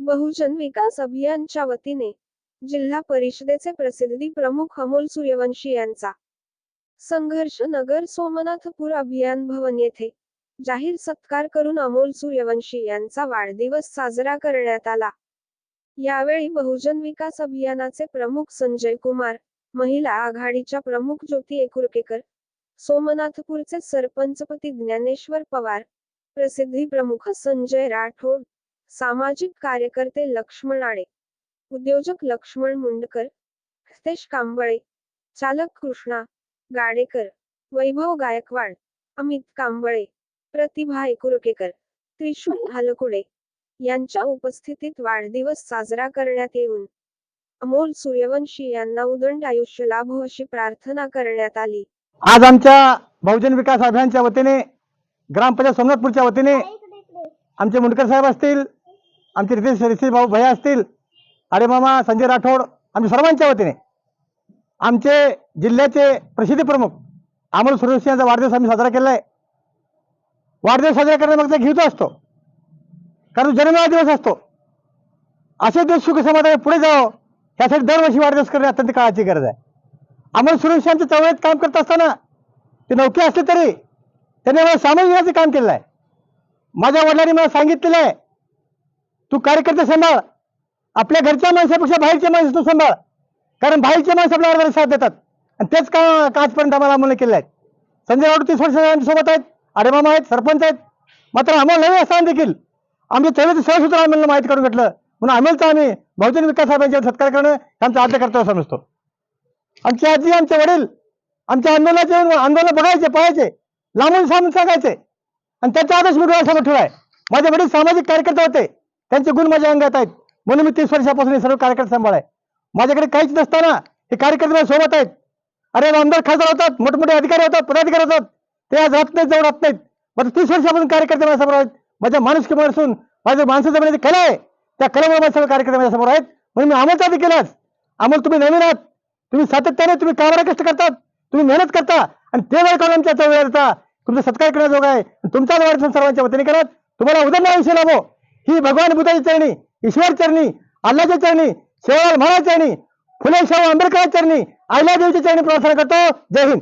बहुजन विकास अभियानच्या वतीने जिल्हा परिषदेचे प्रसिद्धी प्रमुख अमोल सूर्यवंशी यांचा संघर्ष नगर सोमनाथपूर अभियान भवन येथे जाहीर सत्कार करून अमोल सूर्यवंशी यांचा वाढदिवस साजरा करण्यात आला. यावेळी बहुजन विकास अभियानाचे प्रमुख संजय कुमार महिला आघाडीच्या प्रमुख ज्योती एकुरकेकर सोमनाथपूरचे सरपंचपती ज्ञानेश्वर पवार प्रसिद्धी प्रमुख संजय राठोड सामाजिक कार्यकर्ते लक्ष्मण आडे उद्योजक लक्ष्मण मुंडकर हितेश कांबळे चालक कृष्णा गाडेकर वैभव गायकवाड अमित कांबळे प्रतिभा एकुरकेकर त्रिशूल हालकुडे यांच्या उपस्थितीत वाढदिवस साजरा करण्यात येऊन अमोल सूर्यवंशी यांना उदंड आयुष्य लाभो हो अशी प्रार्थना करण्यात आली. आज आमच्या बहुजन विकास अभियानच्या वतीने ग्रामपंचायत सोमनाथपूरच्या वतीने आमचे मुंडकर साहेब असतील आमचे रितेश रितेश भाऊ भैया असतील. अरे मामा संजय राठोड आमच्या सर्वांच्या वतीने. आमचे जिल्ह्याचे प्रसिद्ध प्रमुख अमोल सुरेश यांचा वाढदिवस आम्ही साजरा केला आहे वाढदिवस साजरा करण्यामागचा घेतो असतो. कारण जन्मदिवस दिवस असतो. असे दिवस सुख समाधान पुढे जावं यासाठी दरवर्षी वाढदिवस करणे अत्यंत काळाची गरज आहे. अमोल सुरेश यांच्या चळवळीत काम करत असताना ते नौके असले तरी त्यांनी मला सामाजिक काम केलेलं आहे. माझ्या वडिलांनी मला सांगितलेलं आहे तू कार्यकर्ता सांभाळ. आपल्या घरच्या माणसापेक्षा बाहेरच्या माणसं तू सांभाळ. कारण बाहेरचे माणसं आपल्या बरोबर साथ देतात. आणि तेच का आजपर्यंत आम्हाला अमोल केलं आहे संजय राऊत तीस वर्ष सोबत आहेत. आडेमामा आहेत सरपंच आहेत. मात्र आम्हाला नवीन असं देखील. आमच्या चळवळीचं सहसूत्र आम्हाला माहिती करून घेतलं. म्हणून आम्हाला आम्ही बहुजन विकास साहेबांच्या सत्कार करणं हे आमचं आद्य कर्तव्य समजतो. आमची आजी आमचे वडील आमच्या आंदोलनाचे आंदोलन बघायचे पाहायचे. लांबून सांगून सांगायचे. आणि त्याचा आदेश मी डोळ्यासमोर ठेवाय माझे वडील सामाजिक कार्यकर्ते होते. त्यांचे गुण माझ्या अंगात आहेत. म्हणून मी तीस वर्षापासून हे सर्व कार्यकर्ते सांभाळाय. माझ्याकडे काहीच नसताना हे कार्यकर्ते माझ्या सोबत आहेत. अरे आमदार खासदार होतात मोठमोठे अधिकारी होतात पदाधिकारी होतात. ते आज राहत नाहीत जवळ राहत नाहीत. माझं तीस वर्षापासून कार्यकर्ते माझ्यासमोर आहेत. माझ्या माणुसकीमुळे असून माझ्या माणसाचं म्हणजे कला आहे. त्या कलेमुळे माझे सगळे कार्यकर्ते माझ्यासमोर आहेत. म्हणून मी अमोलचा आधी केलाच आम्हाला तुम्ही नवीन आहात. तुम्ही सातत्याने तुम्ही कामाला कष्ट करतात. तुम्ही मेहनत करता आणि ते वेळ काढून आमच्या वेळ येता. तुमचा सत्कार करण्याजोगा आहे. तुमचा वाढदिवस सर्वांच्या वतीने करत तुम्हाला उदंड आयुष्य लाभो. ही भगवान बुद्धाची चरणी ईश्वर चरणी अल्लाच्या चरणी शेवाल महाराज चरणी फुले शाहू आंबेडकरांच्या चरणी आयला देवीच्या चरणी प्रार्थना करतो. जय हिंद.